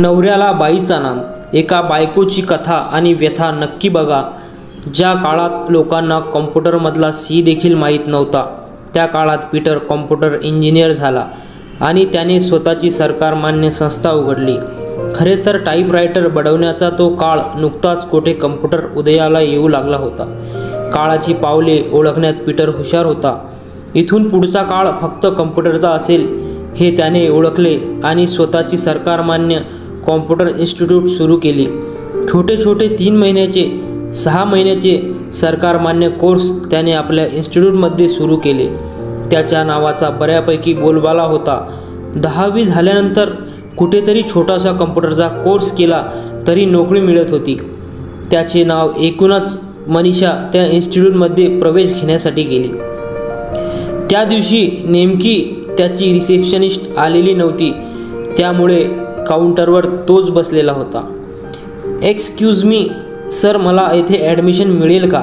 नवऱ्याला बाईचा नांद एका बायकोची कथा आणि व्यथा नक्की बघा. ज्या काळात लोकांना कॉम्प्युटरमधला सी देखील माहीत नव्हता त्या काळात पीटर कॉम्प्युटर इंजिनियर झाला आणि त्याने स्वतःची सरकारमान्य संस्था उघडली. खरे तर टाईपरायटर बडवण्याचा तो काळ नुकताच कोठे कम्प्युटर उदयाला येऊ लागला होता. काळाची पावले ओळखण्यात पीटर हुशार होता. इथून पुढचा काळ फक्त कम्प्युटरचा असेल हे त्याने ओळखले आणि स्वतःची सरकारमान्य कॉम्प्युटर इन्स्टिट्यूट सुरू केले. छोटे छोटे तीन महिन्याचे सहा महिन्याचे सरकारमान्य कोर्स त्याने आपल्या इन्स्टिट्यूटमध्ये सुरू केले. त्याच्या नावाचा बऱ्यापैकी बोलबाला होता. दहावी झाल्यानंतर कुठेतरी छोटासा कम्प्युटरचा कोर्स केला तरी नोकरी मिळत होती. त्याचे नाव एकूणच मनीषा त्या इन्स्टिट्यूटमध्ये प्रवेश घेण्यासाठी गेली. त्या दिवशी नेमकी त्याची रिसेप्शनिस्ट आलेली नव्हती. त्यामुळे काउंटरवर तोच बसलेला होता. एक्सक्यूज मी सर मला येथे ॲडमिशन मिळेल का?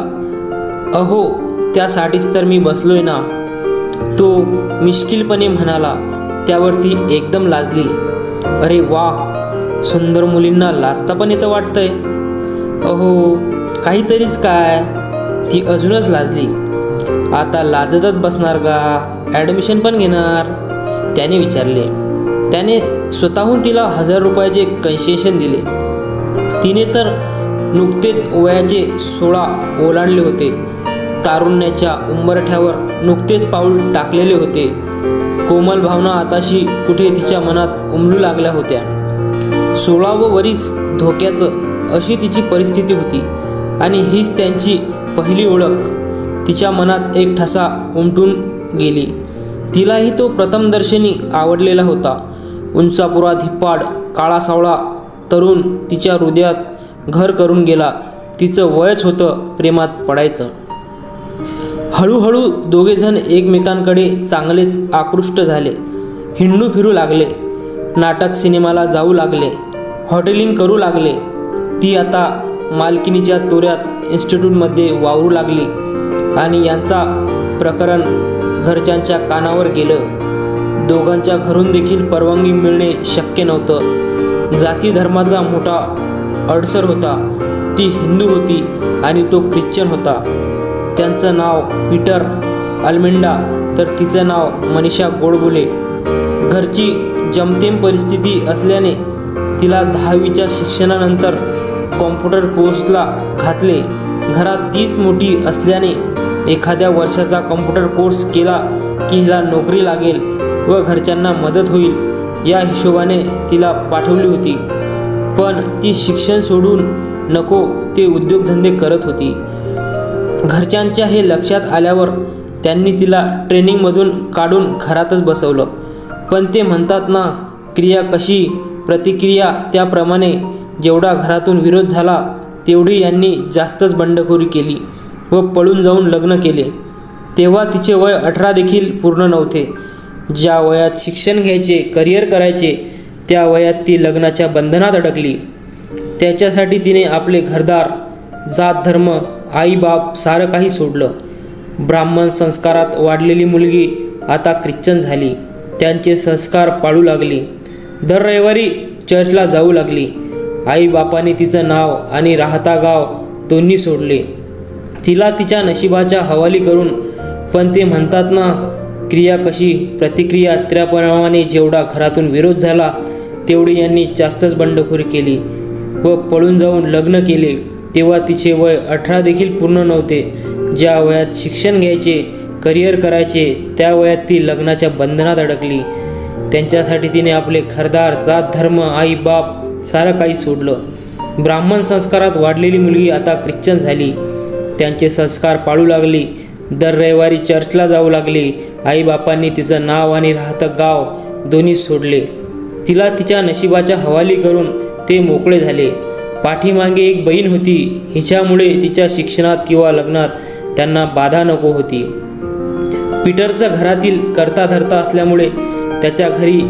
अहो त्यासाठीच तर मी बसलोय ना. तो मिश्किलपणे म्हणाला त्यावरती एकदम लाजली. अरे वा सुंदर मुलींना लाजता पण येतं वाटतंय. अहो काहीतरीच काय ती अजूनच लाजली. आता लाजतच बसणार का? ॲडमिशन पण घेणार. त्याने विचारले. त्याने स्वतःहून तिला हजार रुपयाचे कन्सेशन दिले. तिने तर नुकतेच वयाचे सोळा ओलांडले होते. तारुण्याच्या उंबरठ्यावर नुकतेच पाऊल टाकलेले होते. कोमल भावना आताशी कुठे तिच्या मनात उमलू लागल्या होत्या. सोळावं वरीस धोक्याचं अशी तिची परिस्थिती होती. आणि हीच त्यांची पहिली ओळख. तिच्या मनात एक ठसा उमटून गेली. तिलाही तो प्रथमदर्शनी आवडलेला होता. उंचापुरा धिप्पाड काळा सावळा तरुण तिच्या हृदयात घर करून गेला. तिचं वयच होतं प्रेमात पडायचं. हळूहळू दोघेजण एकमेकांकडे चांगलेच आकृष्ट झाले. हिंडू फिरू लागले. नाटक सिनेमाला जाऊ लागले. हॉटेलिंग करू लागले. ती आता मालकिनीच्या तोऱ्यात इन्स्टिट्यूटमध्ये वावरू लागली आणि यांचा प्रकरण घरच्यांच्या कानावर गेलं. दोघांच्या घरून देखील परवानगी मिळणे शक्य नव्हतं. जाती धर्माचा मोठा अडसर होता. ती हिंदू होती आणि तो ख्रिश्चन होता. त्यांचं नाव पीटर अल्मेंडा तर तिचं नाव मनीषा गोडबोले. घरची जमतेम परिस्थिती असल्याने तिला दहावीच्या शिक्षणानंतर कॉम्प्युटर कोर्सला घातले. घरात तीच मोठी असल्याने एखाद्या वर्षाचा कॉम्प्युटर कोर्स केला की हिला नोकरी लागेल. व घरच्यांना मदत होईल या हिशोबाने तिला पाठवली होती. पण ती शिक्षण सोडून नको ते उद्योगधंदे करत होती. घरच्यांच्या हे लक्षात आल्यावर त्यांनी तिला ट्रेनिंगमधून काढून घरातच बसवलं. पण ते म्हणतात ना क्रिया कशी? प्रतिक्रिया त्याप्रमाणे. जेवढा घरातून विरोध झाला तेवढी यांनी जास्तच बंडखोरी केली व पळून जाऊन लग्न केले. तेव्हा तिचे वय अठरा देखील पूर्ण नव्हते. ज्या वयात शिक्षण घ्यायचे करिअर करायचे त्या वयात ती लग्नाच्या बंधनात अडकली. त्याच्यासाठी तिने आपले घरदार जात धर्म आईबाप सारं काही सोडलं. ब्राह्मण संस्कारात वाढलेली मुलगी आता ख्रिश्चन झाली. त्यांचे संस्कार पाळू लागली. दर रविवारी चर्चला जाऊ लागली. आई बापाने तिचं नाव आणि राहता गाव दोन्ही सोडले. तिला तिच्या नशिबाच्या हवाली करून पण ते म्हणतात ना क्रिया कशी? प्रतिक्रिया त्याप्रमाणे जेवढा घरातून विरोध झाला तेवढी यांनी जास्तच बंडखोरी केली व पळून जाऊन लग्न केले. तेव्हा तिचे वय अठरा देखील पूर्ण नव्हते. ज्या वयात शिक्षण घ्यायचे करिअर करायचे त्या वयात ती लग्नाच्या बंधनात अडकली. त्यांच्यासाठी तिने आपले घरदार जात धर्म आई बाप सारं काही सोडलं. ब्राह्मण संस्कारात वाढलेली मुलगी आता ख्रिश्चन झाली. त्यांचे संस्कार पाळू लागली. दर रविवारी चर्चला जाऊ लागली. आईबापांनी तिचं नाव आणि राहतं गाव दोन्ही सोडले. तिला तिच्या नशिबाच्या हवाली करून ते मोकळे झाले. पाठीमागे एक बहीण होती. हिच्यामुळे तिच्या शिक्षणात किंवा लग्नात त्यांना बाधा नको होती. पीटरचं घरातील करता धरता असल्यामुळे त्याच्या घरी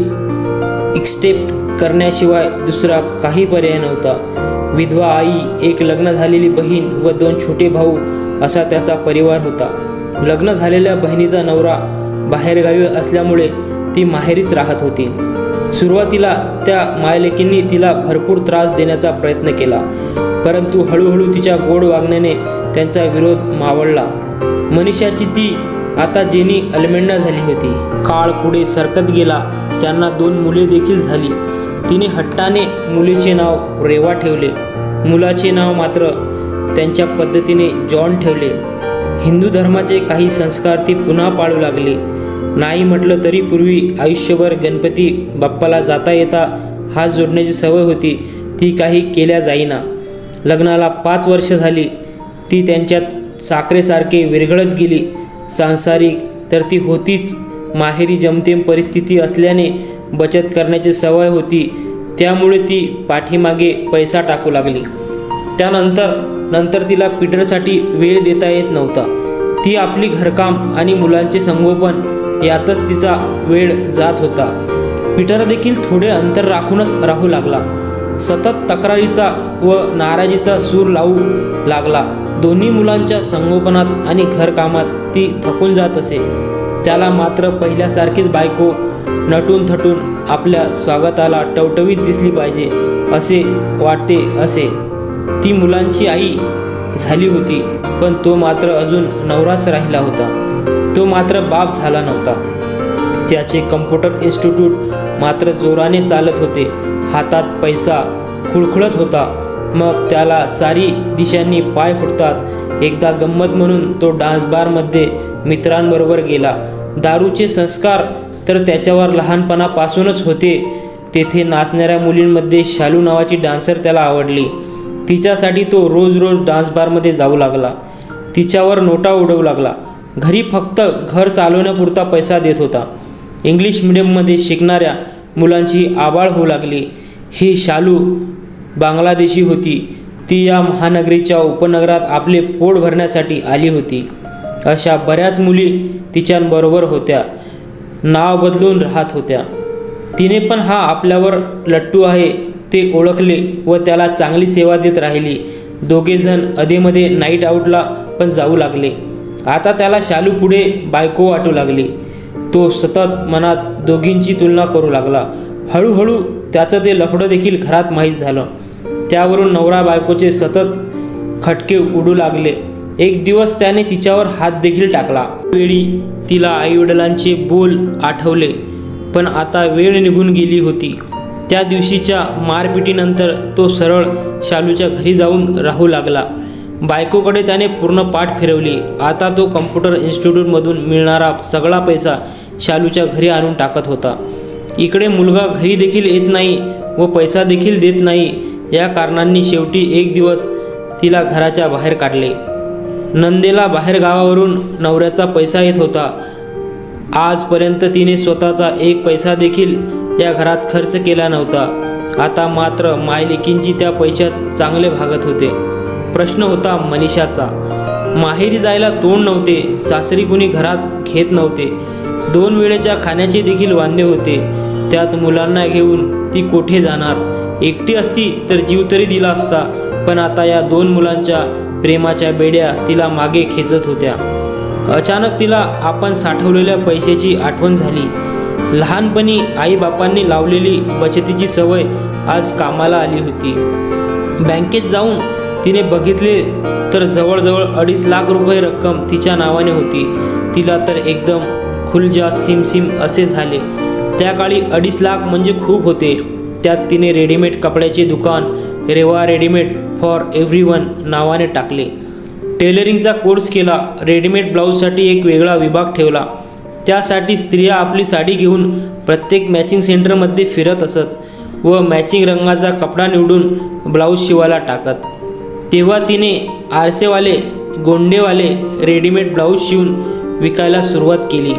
एक्स्टेप्ट करण्याशिवाय दुसरा काही पर्याय नव्हता. विधवा आई एक लग्न झालेली बहीण व दोन छोटे भाऊ असा त्याचा परिवार होता. लग्न झालेल्या बहिणीचा नवरा बाहेरगावी असल्यामुळे ती माहेरीच राहत होती. सुरुवातीला त्या मायलेकींनी तिला भरपूर त्रास देण्याचा प्रयत्न केला परंतु हळूहळू तिच्या गोड वागण्याने त्यांचा विरोध मावळला. मनीषाची ती आता जेनी अलमेंडा झाली होती. काळ पुढे सरकत गेला त्यांना दोन मुले देखील झाली. तिने हट्टाने मुलीचे नाव रेवा ठेवले. मुलाचे नाव मात्र त्यांच्या पद्धतीने जॉन ठेवले. हिंदू धर्माचे काही संस्कार ती पुन्हा पाळू लागली. नाही म्हटलं तरी पूर्वी आयुष्यभर गणपती बाप्पाला जाता येता हात जोडण्याची सवय होती. ती काही केल्या जाईना. लग्नाला पाच वर्ष झाली. ती त्यांच्यात साखरेसारखे विरघळत गेली. सांसारिक तर ती होतीच. माहेरी जमतेम परिस्थिती असल्याने बचत करण्याची सवय होती. त्यामुळे ती पाठीमागे पैसा टाकू लागली. त्यानंतर नंतर तिला पीटरसाठी वेळ देता येत नव्हता. ती आपली घरकाम आणि मुलांचे संगोपन यातच तिचा वेळ जात होता. पीटर देखील थोडे अंतर राखूनच राहू लागला. सतत तक्रारीचा व नाराजीचा सूर लावू लागला. दोन्ही मुलांच्या संगोपनात आणि घरकामात ती थकून जात असे. त्याला मात्र पहिल्यासारखीच बायको नटून थटून आपल्या स्वागताला टवटवीत दिसली पाहिजे असे वाटते असे. ती मुलांची आई झाली होती पण तो मात्र अजून नवराच राहिला होता. तो मात्र बाप झाला नव्हता. त्याचे कम्प्युटर इन्स्टिट्यूट मात्र जोराने चालत होते. हातात पैसा खुळखुळत होता. मग त्याला सारी दिशांनी पाय फुटतात. एकदा गंमत म्हणून तो डान्स बारमध्ये मित्रांबरोबर गेला. दारूचे संस्कार तर त्याच्यावर लहानपणापासूनच होते. तेथे नाचणाऱ्या मुलींमध्ये शालू नावाची डान्सर त्याला आवडली. तिच्यासाठी तो रोज रोज डान्स बारमध्ये जाऊ लागला. तिच्यावर नोटा उडवू लागला. घरी फक्त घर चालवण्यापुरता पैसा देत होता. इंग्लिश मिडियममध्ये शिकणाऱ्या मुलांची आबाळ होऊ लागली. ही शालू बांगलादेशी होती. ती या महानगरीच्या उपनगरात आपले पोट भरण्यासाठी आली होती. अशा बऱ्याच मुली तिच्याबरोबर होत्या. नाव बदलून राहत होत्या. तिने पण हा आपल्यावर लट्टू आहे ते ओळखले व त्याला चांगली सेवा देत राहिली. दोघेजण अधेमध्ये नाईट आऊटला पण जाऊ लागले. आता त्याला शालू पुढे बायको वाटू लागली. तो सतत मनात दोघींची तुलना करू लागला. हळूहळू त्याचं ते लफडं देखील घरात माहीत झालं. त्यावरून नवरा बायकोचे सतत खटके उडू लागले. एक दिवस त्याने तिच्यावर हात देखील टाकला. वेळी तिला आईवडिलांचे बोल आठवले पण आता वेळ निघून गेली होती. त्या दिवशीच्या मारपिटीनंतर तो सरळ शालूच्या घरी जाऊन राहू लागला. बायकोकडे त्याने पूर्ण पाठ फिरवली. आता तो कम्प्युटर इन्स्टिट्यूटमधून मिळणारा सगळा पैसा शालूच्या घरी आणून टाकत होता. इकडे मुलगा घरी देखील येत नाही व पैसा देखील देत नाही या कारणांनी शेवटी एक दिवस तिला घराच्या बाहेर काढले. नंदेला बाहेर गावावरून नवऱ्याचा पैसा येत होता. आजपर्यंत तिने स्वतःचा एक पैसा देखील या घरात खर्च केला नव्हता. आता मात्र मायलेकींची त्या पैशात चांगले भागत होते. प्रश्न होता मनीषाचा. माहेरी जायला तोंड नव्हते सासरी कुणी घरात घेत नव्हते. दोन वेळेच्या खाण्याचे देखील वांदे होते. त्यात मुलांना घेऊन ती कोठे जाणार? एकटी असती तर जीव तरी दिला असता पण आता या दोन मुलांच्या प्रेमाच्या बेड्या तिला मागे खेचत होत्या. अचानक तिला आपण साठवलेल्या पैशाची आठवण झाली. लहानपणी आईबापांनी लावलेली बचतीची सवय आज कामाला आली होती. बँकेत जाऊन तिने बघितले तर जवळजवळ अडीच लाख रुपये रक्कम तिच्या नावाने होती. तिला तर एकदम खुलजा सिमसिम असे झाले. त्या काळी अडीच लाख म्हणजे खूप होते. त्यात तिने रेडीमेड कपड्याचे दुकान Reva readymade for every one नावाने टाकले. टेलरिंगचा कोर्स केला रेडीमेड ब्लाऊजसाठी एक वेगळा विभाग ठेवला. त्यासाठी स्त्रिया आपली साडी घेऊन प्रत्येक मॅचिंग सेंटरमध्ये फिरत असत व मॅचिंग रंगाचा कपडा निवडून ब्लाऊज शिवायला टाकत. तेव्हा तिने आरसेवाले गोंडेवाले रेडीमेड ब्लाऊज शिवून विकायला सुरुवात केली.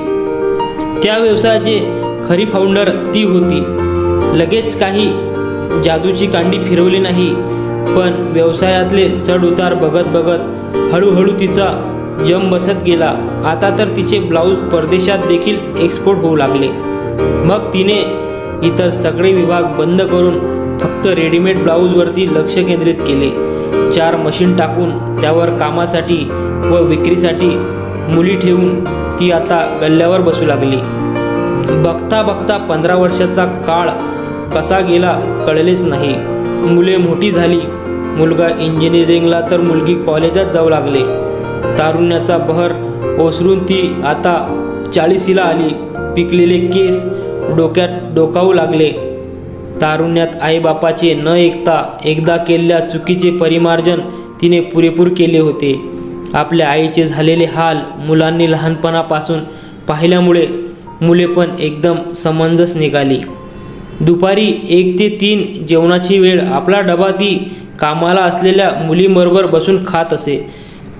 त्या व्यवसायाचे खरी फाउंडर ती होती. लगेच काही जादूची कांडी फिरवली नाही पण व्यवसायातले चढ उतार बघत बघत हळूहळू तिचा जम बसत गेला. आता तर तिचे ब्लाऊज परदेशात देखील एक्सपोर्ट होऊ लागले. मग तिने इतर सगळे विभाग बंद करून फक्त रेडीमेड ब्लाऊजवरती लक्ष केंद्रित केले. चार मशीन टाकून त्यावर कामासाठी व विक्रीसाठी मुली ठेवून ती आता गल्ल्यावर बसू लागली. बघता बघता पंधरा वर्षाचा काळ कसा गेला कळलेच नाही. मुले मोठी झाली. मुलगा इंजिनिअरिंगला तर मुलगी कॉलेजात जाऊ लागले. तारुण्याचा बहर ओसरून ती आता चाळीसीला आली. पिकलेले केस डोक्यात डोकावू लागले. तारुण्यात आईबापाचे न ऐकता एकदा केलेल्या चुकीचे परिमार्जन तिने पुरेपूर केले होते. आपल्या आईचे झालेले हाल मुलांनी लहानपणापासून पाहिल्यामुळे मुले पण एकदम समंजस निघाली. दुपारी एक ते तीन जेवणाची वेळ आपला डबा ती कामाला असलेल्या मुलीबरोबर बसून खात असे.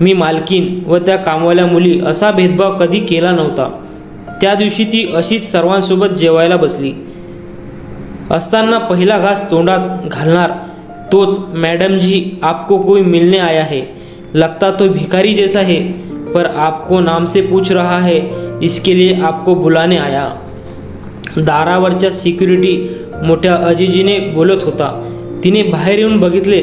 मी मालकीन व त्या कामवाल्या मुली असा भेदभाव कधी केला नव्हता. त्या दिवशी ती अशीच सर्वांसोबत जेवायला बसली. असताना पहिला घास तोंडात घालणार तोच मॅडम जी आपको कोई मिलने आया है. लगता तो भिखारी जैसा है पर आपको नाम से पूछ रहा है इसके लिए आपको बुलाने आया. दारावरच्या सिक्युरिटी मोठ्या अजिजीने बोलत होता. तिने बाहेर येऊन बघितले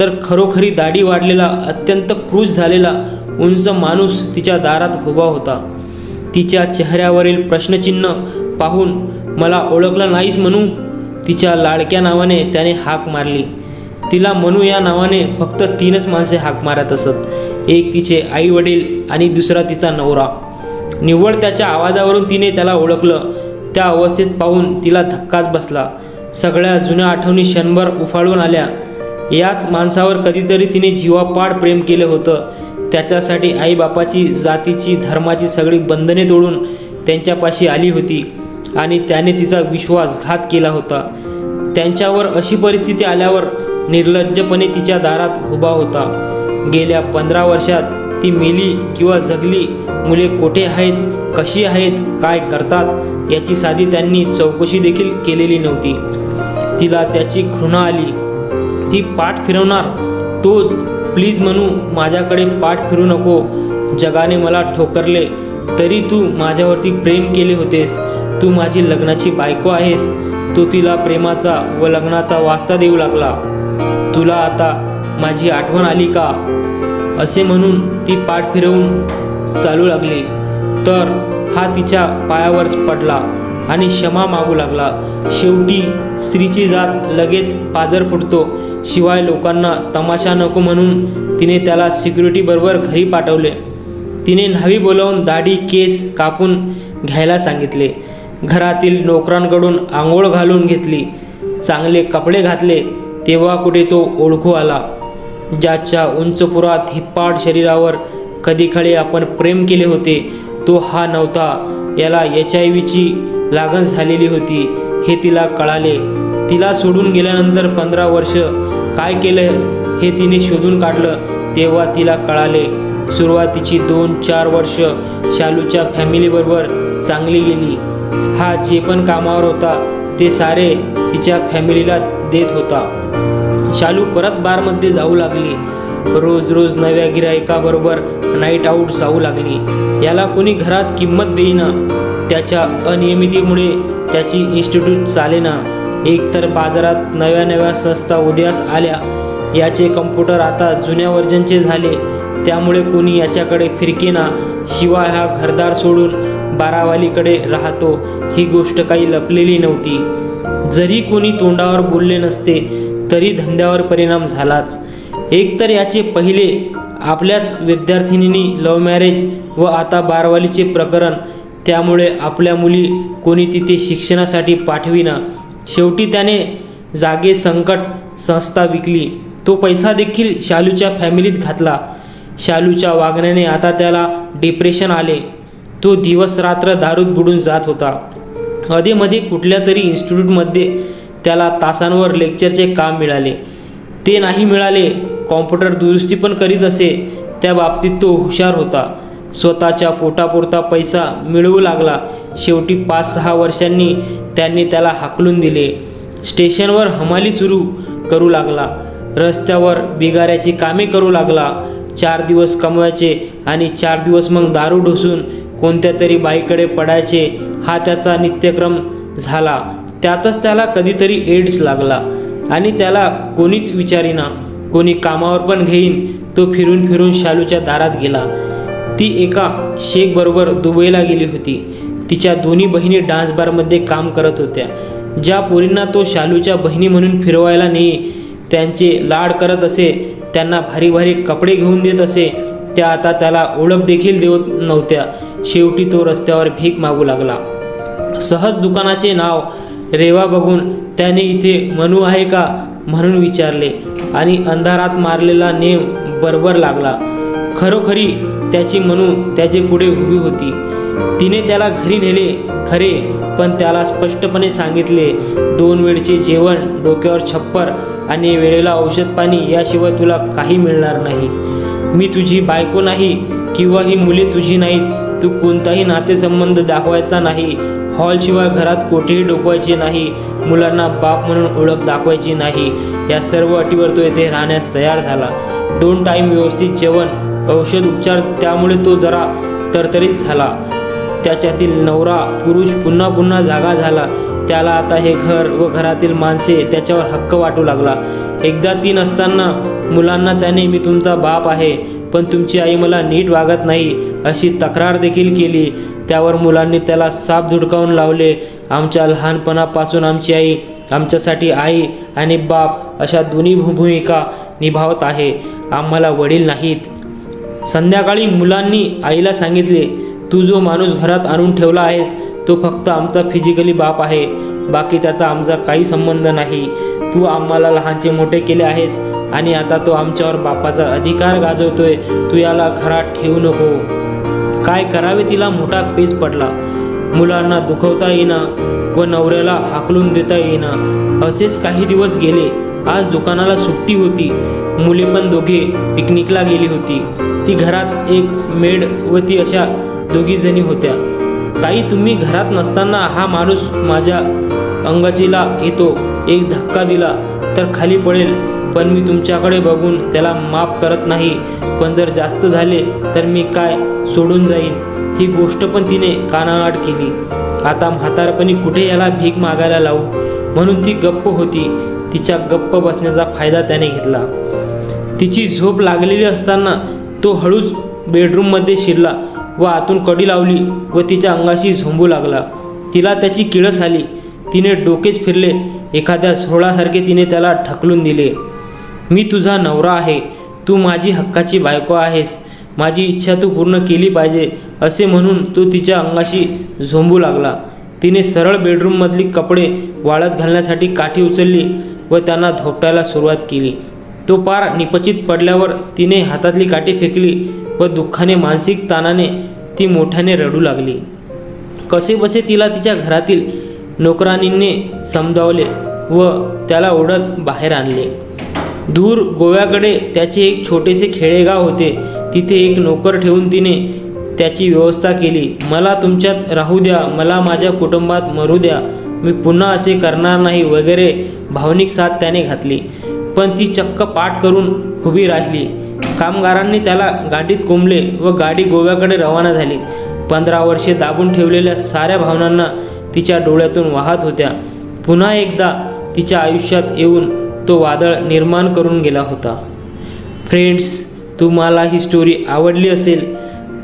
तर खरोखरी दाढी वाढलेला अत्यंत क्रूज झालेला उंच माणूस तिच्या दारात उभा होता. तिच्या चेहऱ्यावरील प्रश्नचिन्ह पाहून मला ओळखलं नाहीस म्हणून तिच्या लाडक्या नावाने त्याने हाक मारली. तिला मनू या नावाने फक्त तीनच माणसे हाक मारत असत. एक तिचे आई वडील आणि दुसरा तिचा नवरा. निव्वळ त्याच्या आवाजावरून तिने त्याला ओळखलं. त्या अवस्थेत पाहून तिला धक्काच बसला. सगळ्या जुन्या आठवणी क्षणभर उफाळून आल्या. याच माणसावर कधीतरी तिने जीवापाड प्रेम केलं होतं. त्याच्यासाठी आईबापाची जातीची धर्माची सगळी बंधने तोडून त्यांच्यापाशी आली होती आणि त्याने तिचा विश्वासघात केला होता. त्यांच्यावर अशी परिस्थिती आल्यावर निर्लज्जपणे तिच्या दारात उभा होता. गेल्या पंधरा वर्षात ती मेली किंवा जगली मुले कोठे आहेत कशी आहेत काय करतात याची साधी त्यांनी चौकशी देखील केलेली नव्हती. तिला त्याची घृणा आली. ती पाठ फिरवणार? तोच प्लीज म्हणू माझ्याकडे पाठ फिरू नको. जगाने मला ठोकरले. तरी तू माझ्यावरती प्रेम केले होतेस. तू माझी लग्नाची बायको आहेस. तो तिला प्रेमाचा व लग्नाचा वास्ता देऊ लागला. तुला आता माझी आठवण आली का? असे म्हणून ती पाठ फिरवून चालू लागली. तर हा तिच्या पायावरच पडला आणि क्षमा मागू लागला. शेवटी स्त्रीची जात लगेच पाजर फुटतो. शिवाय लोकांना तमाशा नको म्हणून तिने त्याला सिक्युरिटीबरोबर घरी पाठवले. तिने न्हावी बोलावून दाढी केस कापून घ्यायला सांगितले. घरातील नोकरांकडून आंघोळ घालून घेतली. चांगले कपडे घातले तेव्हा कुठे तो ओळखू आला. ज्याच्या उंचपुरात हिप्पाड शरीरावर कधीकाळी आपण प्रेम केले होते तो हा नव्हता. याला एच आय व्हीची लागण झालेली होती. हे तिला कळाले. तिला सोडून गेल्यानंतर पंधरा वर्ष काय केलं हे तिने शोधून काढलं तेव्हा तिला कळाले. सुरुवातीची दोन चार वर्ष शालूच्या फॅमिलीबरोबर चांगली गेली. हा जे पण कामावर होता ते सारे तिच्या फॅमिलीला देत होता. शालू परत बारमध्ये जाऊ लागली. रोज रोज नव्या गिरायकाबरोबर नाईट आऊट जाऊ लागली. याला कोणी घरात किंमत देईना. त्याच्या अनियमितीमुळे त्याची इन्स्टिट्यूट चालेना. एकतर बाजारात नव्या नव्या संस्था उदयास आल्या. याचे कम्प्युटर आता जुन्या वर्जनचे झाले. त्यामुळे कोणी याच्याकडे फिरकेना. शिवाय हा घरदार सोडून बारावालीकडे राहतो. ही गोष्ट काही लपलेली नव्हती. जरी कोणी तोंडावर बोलले नसते तरी धंद्यावर परिणाम झालाच. एकतर याचे पहिले आपल्याच विद्यार्थिनींनी लव्ह मॅरेज व आता बारवालीचे प्रकरण त्यामुळे आपल्या मुली कोणी तिथे शिक्षणासाठी पाठविना. शेवटी त्याने जागे संकट संस्था विकली. तो पैसा देखील शालूच्या फॅमिलीत घातला. शालूच्या वागण्याने आता त्याला डिप्रेशन आले. तो दिवस रात्र दारूत बुडून जात होता. अधेमध्ये कुठल्या तरी इन्स्टिट्यूटमध्ये त्याला तासांवर लेक्चरचे काम मिळाले. ते नाही मिळाले कॉम्प्युटर दुरुस्ती पण करीत असे त्या बाबतीत तो हुशार होता. स्वतःच्या पोटापुरता पैसा मिळवू लागला. शेवटी पाच सहा वर्षांनी त्यांनी त्याला हाकलून दिले. स्टेशनवर हमाली सुरू करू लागला. रस्त्यावर बिगाऱ्याची कामे करू लागला. चार दिवस कमवायचे आणि चार दिवस मग दारू ढोसून कोणत्या तरी बाईकडे पडायचे हा त्याचा नित्यक्रम झाला. त्यातच त्याला कधीतरी एड्स लागला. आणि त्याला कोणीच विचारीना. कोणी कामावर पण घेईन तो फिरून फिरून शालूच्या दारात गेला. ती एका शेखबरोबर दुबईला गेली होती. तिच्या दोन्ही बहिणी डान्स बारमध्ये काम करत होत्या. ज्या पोरींना तो शालूच्या बहिणी म्हणून फिरवायला नेई त्यांचे लाड करत असे त्यांना भारी भारी कपडे घेऊन देत असे त्या आता त्याला ओळख देखील देत नव्हत्या. शेवटी तो रस्त्यावर भीक मागू लागला. सहज दुकानाचे नाव रेवा बघून त्याने इथे मनू आहे का म्हणून विचारले आणि अंधारात मारलेला नेम बरोबर लागला. खरोखरी त्याची मनू त्याचे पुढे उभी होती. तिने त्याला घरी नेले खरे पण त्याला स्पष्टपणे सांगितले दोन वेळचे जेवण डोक्यावर छप्पर आणि वेळेला औषध पाणी याशिवाय तुला काही मिळणार नाही. मी तुझी बायको नाही किंवा ही मुले तुझी नाहीत तू कोणताही नातेसंबंध दाखवायचा नाही. हॉलशिवाय घरात कोठेही डोकवायचे नाही. मुलांना बाप म्हणून ओळख दाखवायची नाही. या सर्व अटीवर तो येथे राहण्यास तयार झाला. दोन टाईम व्यवस्थित जेवण औषध उपचार त्यामुळे तो जरा तरतरीत झाला. त्याच्यातील नवरा पुरुष पुन्हा पुन्हा जागा झाला. त्याला आता हे घर व घरातील माणसे त्याच्यावर हक्क वाटू लागला. एकदा तीन असताना मुलांना त्याने मी तुमचा बाप आहे पण तुमची आई मला नीट वागत नाही. अशी तक्रार देखील केली. त्यावर मुलांनी त्याला साप धुडकावून लावले. आमच्या लहानपणापासून आमची आई आमच्यासाठी आई आणि बाप अशा दोन्ही भू- भूमिका निभावत आहे. आम्हाला वडील नाहीत. संध्याकाळी मुलांनी आईला सांगितले तू जो माणूस घरात आणून ठेवला आहेस तो फक्त आमचा फिजिकली बाप आहे. बाकी त्याचा आमचा काही संबंध नाही. तू आम्हाला लहानचे मोठे केले आहेस आणि आता तो आमच्यावर बापाचा अधिकार गाजवतोय. तू याला घरात ठेवू नको. काय करावे तिला मोठा पेच पडला. मुलांना दुखवता येईना व नवऱ्याला हाकलून देता येईना. असेच काही दिवस गेले. आज दुकानाला सुट्टी होती. मुले पण दोघे पिकनिकला गेली होती. ती घरात एक मेड व ती अशा दोघीजणी होत्या. ताई तुम्ही घरात नसताना हा माणूस माझ्या अंगाचीला येतो. एक धक्का दिला तर खाली पडेल. पण मी तुमच्याकडे बघून त्याला माफ करत नाही. पण जर जास्त झाले तर मी काय सोडून जाईन? ही गोष्ट पण तिने कानाआड केली. आता म्हातारपणी कुठे याला भीक मागायला लावू? म्हणून ती गप्प होती. तिच्या गप्प बसण्याचा फायदा त्याने घेतला. तिची झोप लागलेली असताना तो हळूच बेडरूममध्ये शिरला व आतून कडी लावली व तिच्या अंगाशी झोंबू लागला. तिला त्याची किळस आली. तिने डोकेच फिरले. एखाद्या झोळासारखे तिने त्याला ढकलून दिले. मी तुझा नवरा आहे. तू माझी हक्काची बायको आहेस. माझी इच्छा तू पूर्ण केली पाहिजे असे म्हणून तो तिच्या अंगाशी झोंबू लागला. तिने सरळ बेडरूममधली कपडे वाळत घालण्यासाठी काठी उचलली व त्यांना धोपटायला सुरुवात केली. तो पार निपचित पडल्यावर तिने हातातली काठी फेकली व दुःखाने मानसिक ताणाने ती मोठ्याने रडू लागली. कसेबसे तिला तिच्या घरातील नोकरानींनी समजावले व त्याला ओढत बाहेर आणले. दूर गोव्याकडे त्याचे एक छोटेसे खेडेगाव होते. तिथे एक नोकर ठेवून तिने त्याची व्यवस्था केली. मला तुमच्यात राहू द्या मला माझ्या कुटुंबात मरू द्या. मी पुन्हा असे करणार नाही वगैरे भावनिक साथ त्याने घातली. पण ती चक्क पाठ करून उभी राहिली. कामगारांनी त्याला गाडीत कोंबले व गाडी गोव्याकडे रवाना झाली. पंधरा वर्षे दाबून ठेवलेल्या साऱ्या भावनांना तिच्या डोळ्यातून वाहत होत्या. पुन्हा एकदा तिच्या आयुष्यात येऊन तो वादळ निर्माण करून गेला होता. फ्रेंड्स तुम्हाला ही स्टोरी आवडली असेल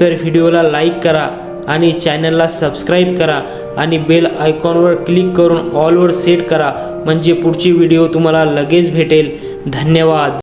तर व्हिडिओला लाईक करा आणि चॅनलला सबस्क्राईब करा आणि बेल आयकॉनवर क्लिक करून ऑलवर सेट करा. म्हणजे पुढची व्हिडिओ तुम्हाला लगेच भेटेल. धन्यवाद.